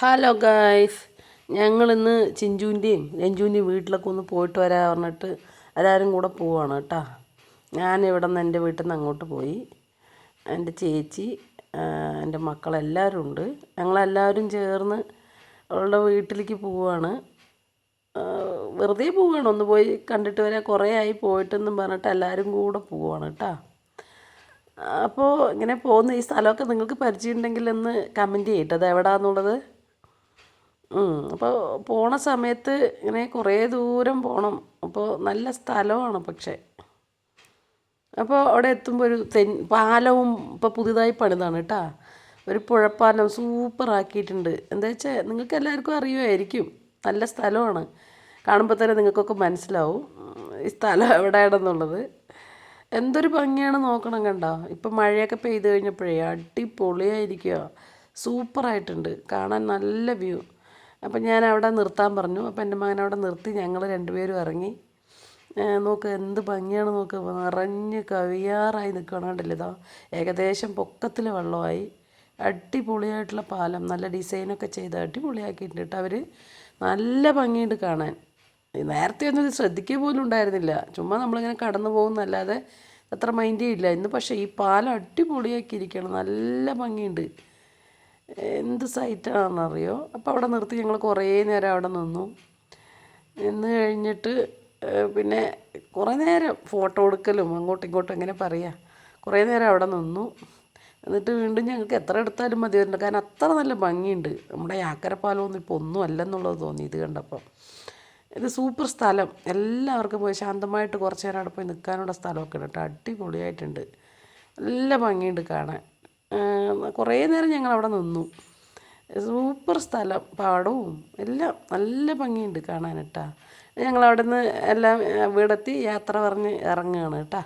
Hello guys ഞങ്ങളിന്ന് ചിഞ്ചുവിന്റെയും രഞ്ജുവിന്റെയും വീട്ടിലൊക്കെ ഒന്ന് പോയിട്ട് വരാൻ പറഞ്ഞിട്ട് എല്ലാവരും കൂടെ പോവാണ് കേട്ടോ. ഞാൻ ഇവിടെ നിന്ന് എന്റെ വീട്ടിൽ നിന്ന് അങ്ങോട്ട് പോയി. എന്റെ ചേച്ചി എന്റെ മക്കളെല്ലാവരും ഉണ്ട്. ഞങ്ങളെല്ലാവരും ചേർന്ന് അവളുടെ വീട്ടിലേക്ക് പോവാണ്. വെറുതെ പോവുകയാണ് ഒന്ന് പോയി കണ്ടിട്ട് വരാൻ കുറേ ആയി പോയിട്ടെന്നും പറഞ്ഞിട്ട് എല്ലാവരും കൂടെ പോവാണ് കേട്ടോ. അപ്പോൾ ഇങ്ങനെ പോകുന്ന ഈ സ്ഥലമൊക്കെ നിങ്ങൾക്ക് പരിചയമുണ്ടെങ്കിൽ ഒന്ന് കമന്റ് ചെയ്യട്ടെ അത് എവിടെയാണെന്നുള്ളത് അപ്പോൾ പോണ സമയത്ത് ഇങ്ങനെ കുറേ ദൂരം പോകണം അപ്പോൾ നല്ല സ്ഥലമാണ് പക്ഷേ. അപ്പോൾ അവിടെ എത്തുമ്പോൾ ഒരു തെൻ പാലവും ഇപ്പോൾ പുതുതായി പണിതാണ് കേട്ടോ. ഒരു പുഴപ്പാലം സൂപ്പറാക്കിയിട്ടുണ്ട് എന്താ വെച്ചാൽ നിങ്ങൾക്ക് എല്ലാവർക്കും അറിയുമായിരിക്കും. നല്ല സ്ഥലമാണ്. കാണുമ്പോൾ തന്നെ നിങ്ങൾക്കൊക്കെ മനസ്സിലാവും. ഈ സ്ഥലം എവിടെയാണെന്നുള്ളത്. എന്തൊരു ഭംഗിയാണ് നോക്കണം കണ്ടോ. ഇപ്പം മഴയൊക്കെ പെയ്ത് കഴിഞ്ഞപ്പോഴേ അടിപൊളിയായിരിക്കുക സൂപ്പറായിട്ടുണ്ട് കാണാൻ നല്ല വ്യൂ അപ്പം ഞാൻ അവിടെ നിർത്താൻ പറഞ്ഞു. അപ്പം എന്റെ മകൻ അവിടെ നിർത്തി. ഞങ്ങൾ രണ്ടുപേരും ഇറങ്ങി. നോക്ക് എന്ത് ഭംഗിയാണ് നോക്ക്. നിറഞ്ഞ് കവിയാറായി ഇതാ. ഏകദേശം പൊക്കത്തിൽ വെള്ളമായി. അടിപൊളിയായിട്ടുള്ള പാലം. നല്ല ഡിസൈനൊക്കെ ചെയ്ത് അടിപൊളിയാക്കിയിട്ടുണ്ട് കേട്ടോ അവർ നല്ല ഭംഗിയുണ്ട് കാണാൻ. നേരത്തെ ഒന്നും ഇത് ശ്രദ്ധിക്കുക പോലും ഉണ്ടായിരുന്നില്ല. ചുമ്മാ നമ്മളിങ്ങനെ കടന്നു പോകുന്നല്ലാതെ അത്ര മൈൻഡേ ഇല്ല. ഇന്ന് പക്ഷേ ഈ പാലം അടിപൊളിയാക്കിയിരിക്കണം നല്ല ഭംഗിയുണ്ട്. എന്ത് സൈറ്റാണെന്നറിയോ? അപ്പോൾ അവിടെ നിർത്തി ഞങ്ങൾ കുറേ നേരം അവിടെ നിന്നു. നിന്ന് കഴിഞ്ഞിട്ട് പിന്നെ കുറേ നേരം ഫോട്ടോ എടുക്കലും അങ്ങോട്ടും ഇങ്ങോട്ടും എങ്ങനെ പറയാ? കുറേ നേരം അവിടെ നിന്നു. എന്നിട്ട് വീണ്ടും ഞങ്ങൾക്ക് എത്ര എടുത്താലും മതി വരില്ല കാരണം അത്ര നല്ല ഭംഗിയുണ്ട്. നമ്മുടെ യാക്കരപ്പാലമൊന്നും ഇപ്പോൾ ഒന്നും അല്ലെന്നുള്ളത് തോന്നി ഇത് കണ്ടപ്പോൾ ഇത് സൂപ്പർ സ്ഥലം. എല്ലാവർക്കും പോയി ശാന്തമായിട്ട് കുറച്ച് നേരം അവിടെ പോയി നിൽക്കാനുള്ള സ്ഥലമൊക്കെ ഉണ്ട്. കേട്ടോ. അടിപൊളിയായിട്ടുണ്ട്. നല്ല ഭംഗിയുണ്ട് കാണാൻ. കുറേ നേരം ഞങ്ങൾ അവിടെ നിന്നു. സൂപ്പർ സ്ഥലം പാടവും എല്ലാം നല്ല ഭംഗിയുണ്ട് കാണാൻ ഞങ്ങൾ അവിടെ നിന്ന് എല്ലാം വീടെത്തി യാത്ര പറഞ്ഞ് ഇറങ്ങുകയാണ് കേട്ടോ.